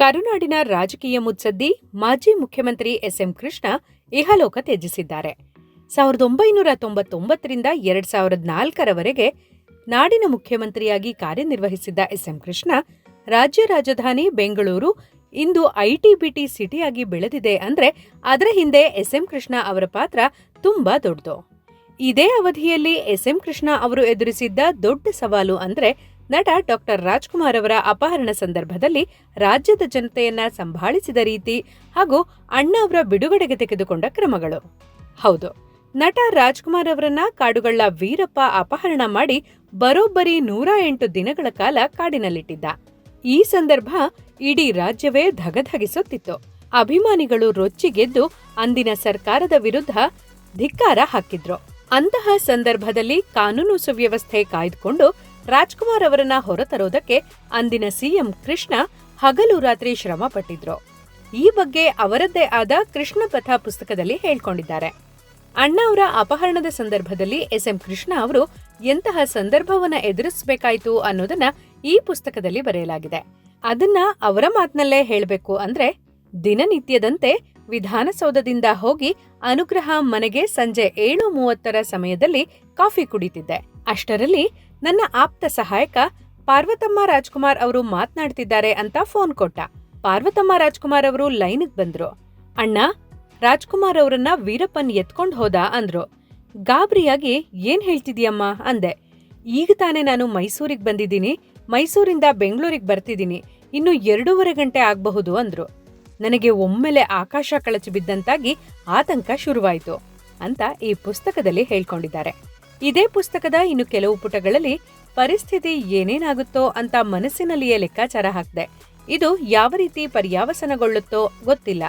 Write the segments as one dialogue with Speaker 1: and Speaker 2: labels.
Speaker 1: ಕರುನಾಡಿನ ರಾಜಕೀಯ ಮುತ್ಸದ್ದಿ ಮಾಜಿ ಮುಖ್ಯಮಂತ್ರಿ ಎಸ್ಎಂ ಕೃಷ್ಣ ಇಹಲೋಕ ತ್ಯಜಿಸಿದ್ದಾರೆ. ಸಾವಿರದ ಒಂಬೈನೂರ ತೊಂಬತ್ತೊಂಬತ್ತರಿಂದ ಎರಡ್ ಸಾವಿರದ ನಾಲ್ಕರವರೆಗೆ ನಾಡಿನ ಮುಖ್ಯಮಂತ್ರಿಯಾಗಿ ಕಾರ್ಯನಿರ್ವಹಿಸಿದ್ದ ಎಸ್ಎಂ ಕೃಷ್ಣ, ರಾಜ್ಯ ರಾಜಧಾನಿ ಬೆಂಗಳೂರು ಇಂದು ಐಟಿ ಬಿಟಿ ಸಿಟಿಯಾಗಿ ಬೆಳೆದಿದೆ ಅಂದ್ರೆ ಅದರ ಹಿಂದೆ ಎಸ್ಎಂ ಕೃಷ್ಣ ಅವರ ಪಾತ್ರ ತುಂಬಾ ದೊಡ್ಡದು. ಇದೇ ಅವಧಿಯಲ್ಲಿ ಎಸ್ಎಂ ಕೃಷ್ಣ ಅವರು ಎದುರಿಸಿದ್ದ ದೊಡ್ಡ ಸವಾಲು ಅಂದ್ರೆ ನಟ ಡಾಕ್ಟರ್ ರಾಜ್ಕುಮಾರ್ ಅವರ ಅಪಹರಣ ಸಂದರ್ಭದಲ್ಲಿ ರಾಜ್ಯದ ಜನತೆಯನ್ನ ಸಂಭಾಳಿಸಿದ ರೀತಿ ಹಾಗೂ ಅಣ್ಣ ಅವರ ಬಿಡುಗಡೆಗೆ ತೆಗೆದುಕೊಂಡ ಕ್ರಮಗಳು. ಹೌದು, ನಟ ರಾಜ್ಕುಮಾರ್ ಅವರನ್ನ ಕಾಡುಗಳ್ಳ ವೀರಪ್ಪ ಅಪಹರಣ ಮಾಡಿ ಬರೋಬ್ಬರಿ ನೂರ ಎಂಟು ದಿನಗಳ ಕಾಲ ಕಾಡಿನಲ್ಲಿಟ್ಟಿದ್ದ. ಈ ಸಂದರ್ಭ ಇಡೀ ರಾಜ್ಯವೇ ಧಗಧಗಿಸುತ್ತಿತ್ತು. ಅಭಿಮಾನಿಗಳು ರೊಚ್ಚಿಗೆದ್ದು ಅಂದಿನ ಸರ್ಕಾರದ ವಿರುದ್ಧ ಧಿಕ್ಕಾರ ಹಾಕಿದ್ರು. ಅಂತಹ ಸಂದರ್ಭದಲ್ಲಿ ಕಾನೂನು ಸುವ್ಯವಸ್ಥೆ ಕಾಯ್ದುಕೊಂಡು ರಾಜ್ಕುಮಾರ್ ಅವರನ್ನ ಹೊರತರೋದಕ್ಕೆ ಅಂದಿನ ಸಿಎಂ ಕೃಷ್ಣ ಹಗಲು ರಾತ್ರಿ ಶ್ರಮ ಪಟ್ಟಿದ್ರು. ಈ ಬಗ್ಗೆ ಅವರದ್ದೇ ಆದ ಕೃಷ್ಣ ಪಥ ಪುಸ್ತಕದಲ್ಲಿ ಹೇಳ್ಕೊಂಡಿದ್ದಾರೆ. ಅಣ್ಣ ಅವರ ಅಪಹರಣದ ಸಂದರ್ಭದಲ್ಲಿ ಎಸ್ ಎಂ ಕೃಷ್ಣ ಅವರು ಎಂತಹ ಸಂದರ್ಭವನ್ನ ಎದುರಿಸಬೇಕಾಯಿತು ಅನ್ನೋದನ್ನ ಈ ಪುಸ್ತಕದಲ್ಲಿ ಬರೆಯಲಾಗಿದೆ. ಅದನ್ನ ಅವರ ಮಾತಿನಲ್ಲೇ ಹೇಳಬೇಕು ಅಂದ್ರೆ ದಿನನಿತ್ಯದಂತೆ ವಿಧಾನಸೌಧದಿಂದ ಹೋಗಿ ಅನುಗ್ರಹ ಮನೆಗೆ ಸಂಜೆ ಏಳು ಮೂವತ್ತರ ಸಮಯದಲ್ಲಿ ಕಾಫಿ ಕುಡಿತಿದ್ದೆ. ಅಷ್ಟರಲ್ಲಿ ನನ್ನ ಆಪ್ತ ಸಹಾಯಕ ಪಾರ್ವತಮ್ಮ ರಾಜ್ಕುಮಾರ್ ಅವರು ಮಾತನಾಡ್ತಿದ್ದಾರೆ ಅಂತ ಫೋನ್ ಕೊಟ್ಟ. ಪಾರ್ವತಮ್ಮ ರಾಜ್ಕುಮಾರ್ ಅವರು ಲೈನ್ಗೆ ಬಂದ್ರು. ಅಣ್ಣ, ರಾಜ್ಕುಮಾರ್ ಅವರನ್ನ ವೀರಪ್ಪನ್ ಎತ್ಕೊಂಡ್ ಹೋದ ಅಂದ್ರು. ಗಾಬರಿಯಾಗಿ, ಏನ್ ಹೇಳ್ತಿದ್ಯಮ್ಮ? ಅಂದೆ. ಈಗ ತಾನೇ ನಾನು ಮೈಸೂರಿಗೆ ಬಂದಿದ್ದೀನಿ. ಮೈಸೂರಿಂದ ಬೆಂಗಳೂರಿಗೆ ಬರ್ತಿದ್ದೀನಿ. ಇನ್ನು ಎರಡೂವರೆ ಗಂಟೆ ಆಗಬಹುದು ಅಂದ್ರು. ನನಗೆ ಒಮ್ಮೆಲೆ ಆಕಾಶ ಕಳಚಿ ಬಿದ್ದಂತಾಗಿ ಆತಂಕ ಶುರುವಾಯಿತು ಅಂತ ಈ ಪುಸ್ತಕದಲ್ಲಿ ಹೇಳ್ಕೊಂಡಿದ್ದಾರೆ. ಇದೇ ಪುಸ್ತಕದ ಇನ್ನು ಕೆಲವು ಪುಟಗಳಲ್ಲಿ ಪರಿಸ್ಥಿತಿ ಏನೇನಾಗುತ್ತೋ ಅಂತ ಮನಸ್ಸಿನಲ್ಲಿಯೇ ಲೆಕ್ಕಾಚಾರ ಹಾಕಿದೆ. ಇದು ಯಾವ ರೀತಿ ಪರ್ಯಾವಸನಗೊಳ್ಳುತ್ತೋ ಗೊತ್ತಿಲ್ಲ.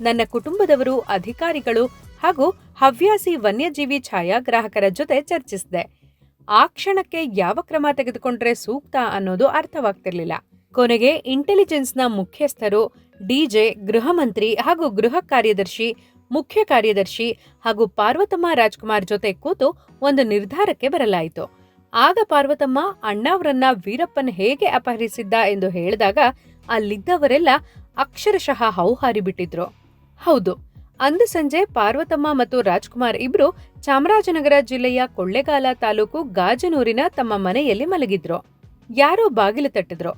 Speaker 1: ನನ್ನ ಕುಟುಂಬದವರು, ಅಧಿಕಾರಿಗಳು ಹಾಗೂ ಹವ್ಯಾಸಿ ವನ್ಯಜೀವಿ ಛಾಯಾಗ್ರಾಹಕರ ಜೊತೆ ಚರ್ಚಿಸಿದೆ. ಆ ಕ್ಷಣಕ್ಕೆ ಯಾವ ಕ್ರಮ ತೆಗೆದುಕೊಂಡ್ರೆ ಸೂಕ್ತ ಅನ್ನೋದು ಅರ್ಥವಾಗ್ತಿರ್ಲಿಲ್ಲ. ಕೊನೆಗೆ ಇಂಟೆಲಿಜೆನ್ಸ್ನ ಮುಖ್ಯಸ್ಥರು ಡಿಜೆ ಗೃಹ ಮಂತ್ರಿ ಹಾಗೂ ಗೃಹ ಕಾರ್ಯದರ್ಶಿ, ಮುಖ್ಯ ಕಾರ್ಯದರ್ಶಿ ಹಾಗೂ ಪಾರ್ವತಮ್ಮ ರಾಜ್ಕುಮಾರ್ ಜೊತೆ ಕೂತು ಒಂದು ನಿರ್ಧಾರಕ್ಕೆ ಬರಲಾಯಿತು. ಆಗ ಪಾರ್ವತಮ್ಮ ಅಣ್ಣಾವ್ರನ್ನ ವೀರಪ್ಪನ್ ಹೇಗೆ ಅಪಹರಿಸಿದ್ದ ಎಂದು ಹೇಳಿದಾಗ ಅಲ್ಲಿದ್ದವರೆಲ್ಲ ಅಕ್ಷರಶಃ ಹೌಹಾರಿ ಬಿಟ್ಟಿದ್ರು. ಹೌದು, ಅಂದು ಸಂಜೆ ಪಾರ್ವತಮ್ಮ ಮತ್ತು ರಾಜ್ಕುಮಾರ್ ಇಬ್ರು ಚಾಮರಾಜನಗರ ಜಿಲ್ಲೆಯ ಕೊಳ್ಳೆಗಾಲ ತಾಲೂಕು ಗಾಜನೂರಿನ ತಮ್ಮ ಮನೆಯಲ್ಲಿ ಮಲಗಿದ್ರು. ಯಾರೋ ಬಾಗಿಲು ತಟ್ಟಿದ್ರು.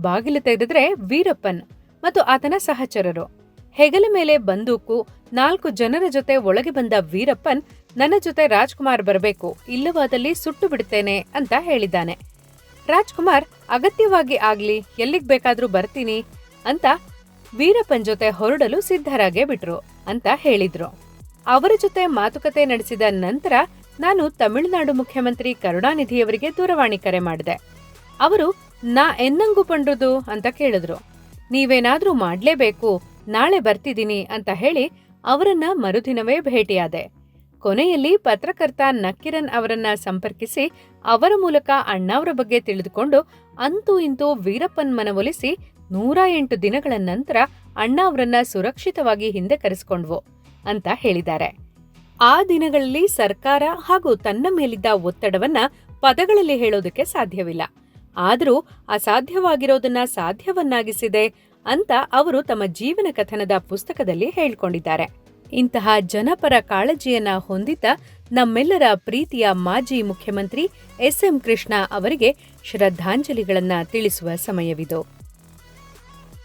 Speaker 1: ಬಾಗಿಲು ತೆಗೆದ್ರೆ ವೀರಪ್ಪನ್ ಮತ್ತು ಆತನ ಸಹಚರರು. ಹೆಗಲ ಮೇಲೆ ಬಂದೂಕು, ನಾಲ್ಕು ಜನರ ಜೊತೆ ಒಳಗೆ ಬಂದ ವೀರಪ್ಪನ್, ನನ್ನ ಜೊತೆ ರಾಜ್ಕುಮಾರ್ ಬರಬೇಕು, ಇಲ್ಲವಾದಲ್ಲಿ ಸುಟ್ಟು ಬಿಡ್ತೇನೆ ಅಂತ ಹೇಳಿದ್ದಾನೆ. ರಾಜ್ಕುಮಾರ್, ಅಗತ್ಯವಾಗಿ ಆಗ್ಲಿ, ಎಲ್ಲಿಗ್ ಬೇಕಾದ್ರೂ ಬರ್ತೀನಿ ಅಂತ ವೀರಪ್ಪನ್ ಜೊತೆ ಹೊರಡಲು ಸಿದ್ಧರಾಗೇ ಬಿಟ್ರು ಅಂತ ಹೇಳಿದ್ರು. ಅವರ ಜೊತೆ ಮಾತುಕತೆ ನಡೆಸಿದ ನಂತರ ನಾನು ತಮಿಳುನಾಡು ಮುಖ್ಯಮಂತ್ರಿ ಕರುಣಾನಿಧಿಯವರಿಗೆ ದೂರವಾಣಿ ಕರೆ ಮಾಡಿದೆ. ಅವರು ನಾ ಎನ್ನಂಗು ಪಂಡ್ರದು ಅಂತ ಕೇಳಿದ್ರು. ನೀವೇನಾದ್ರೂ ಮಾಡ್ಲೇಬೇಕು, ನಾಳೆ ಬರ್ತಿದ್ದೀನಿ ಅಂತ ಹೇಳಿ ಅವರನ್ನ ಮರುದಿನವೇ ಭೇಟಿಯಾದೆ. ಕೊನೆಯಲ್ಲಿ ಪತ್ರಕರ್ತ ನಕ್ಕಿರನ್ ಅವರನ್ನ ಸಂಪರ್ಕಿಸಿ ಅವರ ಮೂಲಕ ಅಣ್ಣಾವ್ರ ಬಗ್ಗೆ ತಿಳಿದುಕೊಂಡು ಅಂತೂ ಇಂತೂ ವೀರಪ್ಪನ್ ಮನವೊಲಿಸಿ ನೂರ ಎಂಟು ದಿನಗಳ ನಂತರ ಅಣ್ಣಾವ್ರನ್ನ ಸುರಕ್ಷಿತವಾಗಿ ಹಿಂದೆ ಕರೆಸಿಕೊಂಡ್ವು ಅಂತ ಹೇಳಿದ್ದಾರೆ. ಆ ದಿನಗಳಲ್ಲಿ ಸರ್ಕಾರ ಹಾಗೂ ತನ್ನ ಮೇಲಿದ್ದ ಒತ್ತಡವನ್ನ ಪದಗಳಲ್ಲಿ ಹೇಳೋದಕ್ಕೆ ಸಾಧ್ಯವಿಲ್ಲ. ಆದರೂ ಅಸಾಧ್ಯವಾಗಿರೋದನ್ನ ಸಾಧ್ಯವನ್ನಾಗಿಸಿದೆ ಅಂತ ಅವರು ತಮ್ಮ ಜೀವನ ಕಥನದ ಪುಸ್ತಕದಲ್ಲಿ ಹೇಳಿಕೊಂಡಿದ್ದಾರೆ. ಇಂತಹ ಜನಪರ ಕಾಳಜಿಯನ್ನ ಹೊಂದಿದ್ದ ನಮ್ಮೆಲ್ಲರ ಪ್ರೀತಿಯ ಮಾಜಿ ಮುಖ್ಯಮಂತ್ರಿ ಎಸ್ ಎಂ ಕೃಷ್ಣ ಅವರಿಗೆ ಶ್ರದ್ಧಾಂಜಲಿಗಳನ್ನ ತಿಳಿಸುವ ಸಮಯವಿದು.